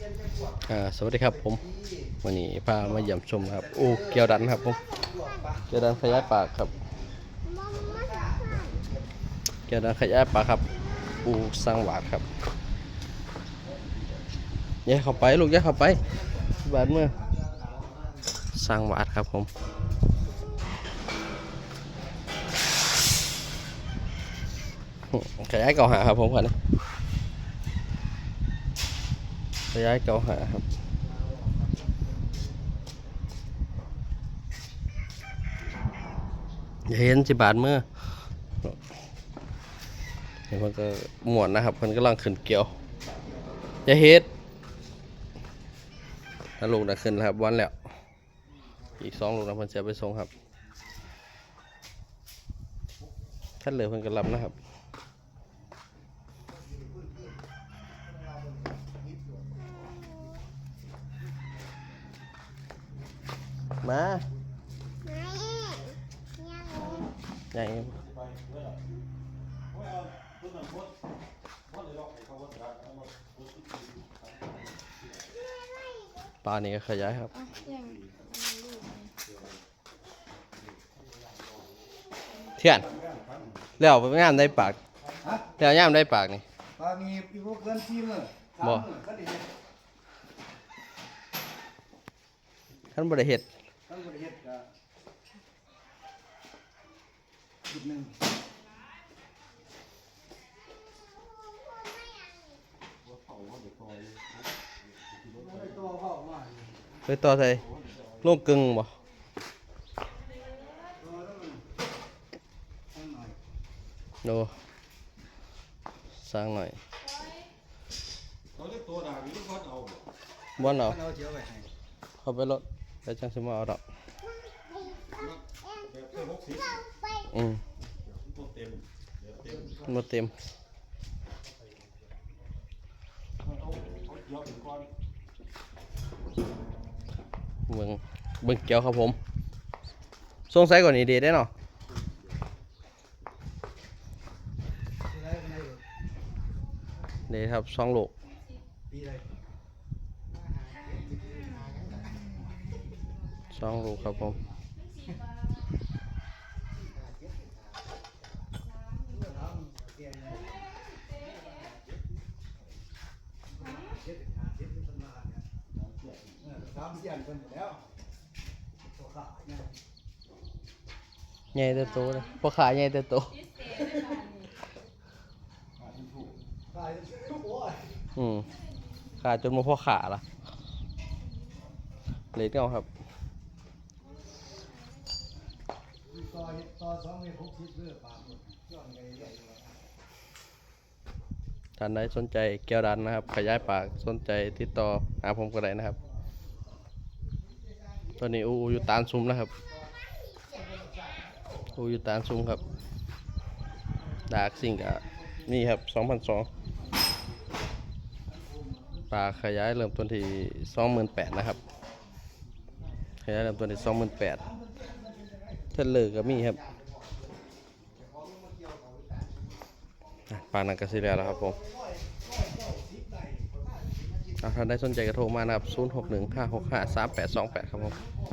สวัสดีครับผมวันนี้พามาเยี่ยมชมครับโอ้เกียวดันครับผมเกียวดันขยายปากครับเกียวดันขยายปากครับอูสร้างหวาดครับย่าเข้าไปลูกย่าเข้าไปบาดมือสร้างหวาดครับผมขยายเก่าหาครับผมก่อน นะขยายเก่าหาครับอย่าเห็นสิบาทเมื่อเห็นมันก็หมวนนะครับมันก็ลังขึ้นเกี่ยวอย่าเฮ็ดถ้าลูกนะขึ้นครับวันแล้ว อีกสองลูกนะเพิ่นจะเอาไปส่งครับท่านเหลือเพิ่นก็รับนะครับ มาใหญ่ปลานี่ก็ขยายครับเทียนแล้วไปงามได้ปากฮะแล้วยามได้ปากนี่ปลามีอีพวกเกินที่มือสามบ่มือก็ได้เฮ็ดท่านบริเฮ็ด ทั้งบริเฮ็ดก็จุ ดหนึ่งไม่ตัวเข้ามาไปต่อใส่ลงกึ่งบ่ตัวนั้นมันตั้งหน่อยโนสร้างหน่อยเขาจะตัวด่างนี่ก็เอาบ่อนเอามันเอาเจียวไปให้เข้าไปรถไปจังสิมาเอาดอกแบบเสื้ อหกสิบอืมตัวเต็มเดี๋ยวเต็มมันบ่เต็มเอาเอาเยอะถึงก้อนเบิ่งเบิ่งเกี่ยวครับผมสงสัยกว่านี้ดีได้เนาะปีไรปีไรอยู่นี่ครับสองลูกปีไรสองลูกครับผม สามเสียนคนหมดแล้วตัวขาเนี่ยใหญ่แต่โตเลยพอขาใหญ่แต่โตตายโอ้ยอืมขาจนมาพอขาละเลยเนาครับต่อต่อสองเมตรหกสิบเพื่อปากหมดย้อนไปเรื่อยๆ ท่านใดสนใจแก้วดันนะครับ ขยายปากสนใจติดต่อหาผมก็ได้นะครับ ตอนนี้อูอยู่ตานซุ้มนะครับอูอยู่ตานซุ้มครับ ดากสิ่งกะนี่ครับ2,002ปลาขยายเริ่มต้นที่28,000นะครับ ขยายเริ่มต้นที่28,000เท่าเลยก็มีครับอะ ปลานังกระสียแล้วครับผมอะถ้าได้สนใจก็โทรมานะครับ 061 565 3828 ครับผม